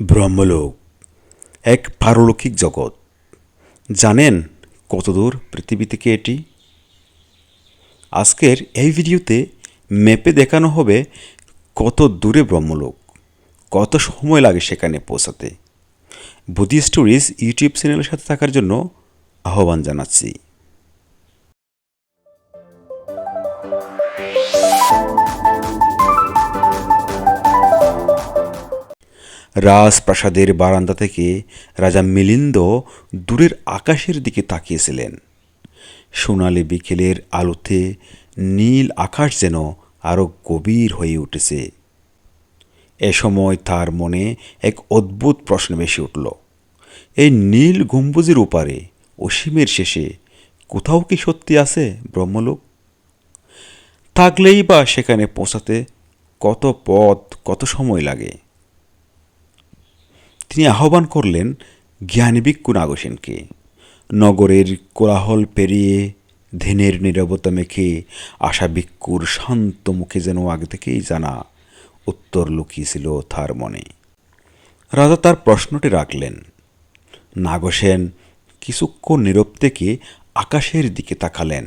ব্রহ্মলোক, এক পারলৌকিক জগৎ। জানেন কতদূর পৃথিবী থেকে এটি? আজকের এই ভিডিওতে ম্যাপে দেখানো হবে কত দূরে ব্রহ্মলোক, কত সময় লাগে সেখানে পৌঁছাতে। বুদ্ধি স্টোরিজ ইউটিউব চ্যানেলের সাথে থাকার জন্য আহ্বান জানাচ্ছি। রাজপ্রাসাদের বারান্দা থেকে রাজা মিলিন্দ দূরের আকাশের দিকে তাকিয়েছিলেন। সোনালি বিকেলের আলোতে নীল আকাশ যেন আরও গভীর হয়ে উঠেছে। এ সময় তার মনে এক অদ্ভুত প্রশ্ন ভেসে উঠল। এই নীল গম্বুজের ওপারে, অসীমের শেষে কোথাও কি সত্যি আছে, ব্রহ্মলোক? থাকলেই বা সেখানে পৌঁছাতে কত পথ, কত সময় লাগে? তিনি আহ্বান করলেন জ্ঞানী ভিক্ষু নাগসেনকে। নগরের কোলাহল পেরিয়ে ধ্যানের নীরবতা মেখে আশা ভিক্ষুর শান্ত মুখে যেন আগে থেকেই জানা উত্তর লুকিয়েছিল তার মনে। রাজা তার প্রশ্নটি রাখলেন, নাগসেন কিছুক্ষণ নীরব থেকে আকাশের দিকে তাকালেন,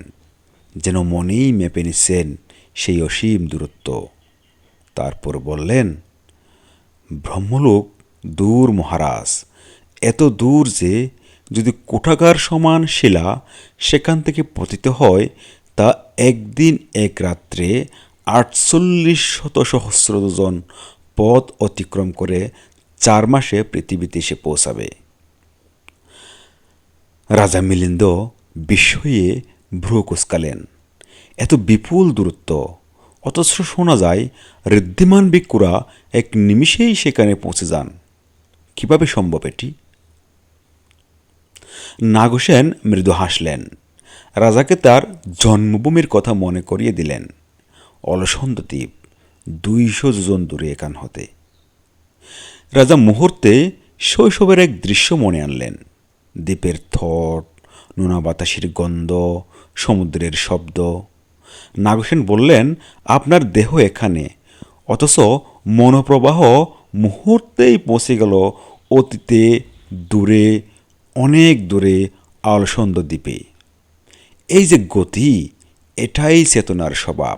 যেন মনেই মেপে নিচ্ছেন সেই অসীম দূরত্ব। তারপর বললেন, ব্রহ্মলোক দূর মহারাজ, এত দূর যে যদি কোটাগার সমান শিলা সেখান থেকে পতিত হয়, তা একদিন এক রাত্রে আটচল্লিশ শত সহস্র জন পথ অতিক্রম করে চার মাসে পৃথিবীতে এসে পৌঁছাবে। রাজা মিলিন্দ বিস্ময়ে ভ্রু কুসকালেন এত বিপুল দূরত্ব, অথচ শোনা যায় ঋদ্ধিমান ভিক্ষুরা এক নিমিষেই সেখানে পৌঁছে যান। কীভাবে সম্ভব এটি? নাগসেন মৃদু হাসলেন। রাজাকে তার জন্মভূমির কথা মনে করিয়ে দিলেন। অলসন্দ দ্বীপ, দুইশো যোজন দূরে এখান হতে। রাজা মুহূর্তে শৈশবের এক দৃশ্য মনে আনলেন। দ্বীপের থট, নোনা বাতাসের গন্ধ, সমুদ্রের শব্দ। নাগসেন বললেন, আপনার দেহ এখানে। অথচ মনোপ্রবাহ মুহূর্তেই পৌঁছে গেল অতীতে, দূরে, অনেক দূরে আলসন্দ দ্বীপে। এই যে গতি, এটাই চেতনার স্বভাব।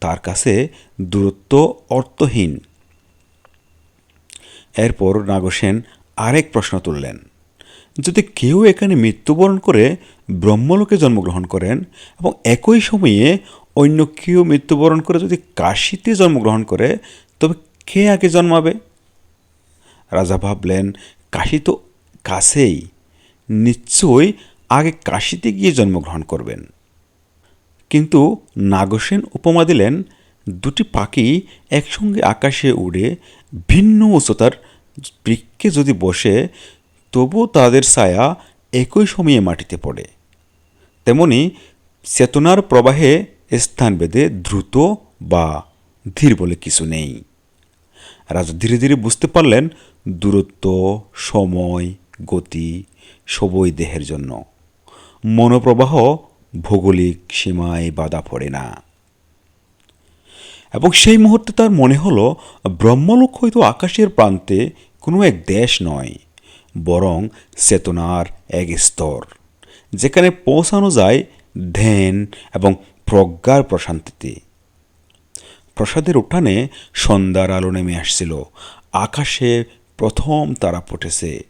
তার কাছে দূরত্ব অর্থহীন। এরপর নাগসেন আরেক প্রশ্ন তুললেন, যদি কেউ এখানে মৃত্যুবরণ করে ব্রহ্মলোকে জন্মগ্রহণ করেন এবং একই সময়ে অন্য কেউ মৃত্যুবরণ করে যদি কাশিতে জন্মগ্রহণ করে, তবে কে আগে জন্মাবে? রাজা ভাবলেন কাশি তো কাছেই। নিশ্চয়ই আগে কাশিতে গিয়ে জন্মগ্রহণ করবেন। কিন্তু নাগসেন উপমা দিলেন, দুটি পাখি একসঙ্গে আকাশে উড়ে ভিন্ন উচ্চতার বৃক্ষে যদি বসে তবু তাদের ছায়া একই সময়ে মাটিতে পড়ে। তেমনি চেতনার প্রবাহে স্থান বেঁধে দ্রুত বা ধীর বলে কিছু নেই। রাজা ধীরে ধীরে বুঝতে পারলেন দূরত্ব, সময়, গতি সবই দেহের জন্য। মনোপ্রবাহ ভৌগোলিক সীমায় বাধা পড়ে না। এবং সেই মুহূর্তে তার মনে হলো, ব্রহ্মলোক হয়তো আকাশের প্রান্তে কোনো এক দেশ নয়, বরং চেতনার এক স্তর, যেখানে পৌঁছানো যায় ধ্যান এবং প্রজ্ঞার প্রশান্তিতে। প্রসাদের উঠানে সন্ধ্যার আলো নেমে আসছিল। আকাশে প্রথম তারা ফুটেছে।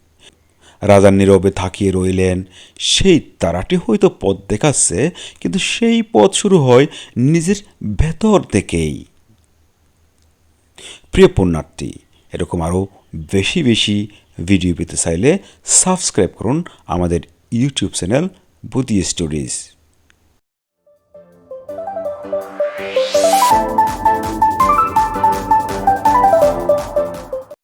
রাজা নীরবে থাকিয়ে রইলেন, সেই তারাটি হয়তো পথ দেখাচ্ছে, কিন্তু সেই পথ শুরু হয় নিজের ভেতর থেকেই। প্রিয় পুণ্যার্থী, এরকম আরও বেশি বেশি ভিডিও পেতে চাইলে সাবস্ক্রাইব করুন আমাদের ইউটিউব চ্যানেল বুদ্ধি স্টোরিজ।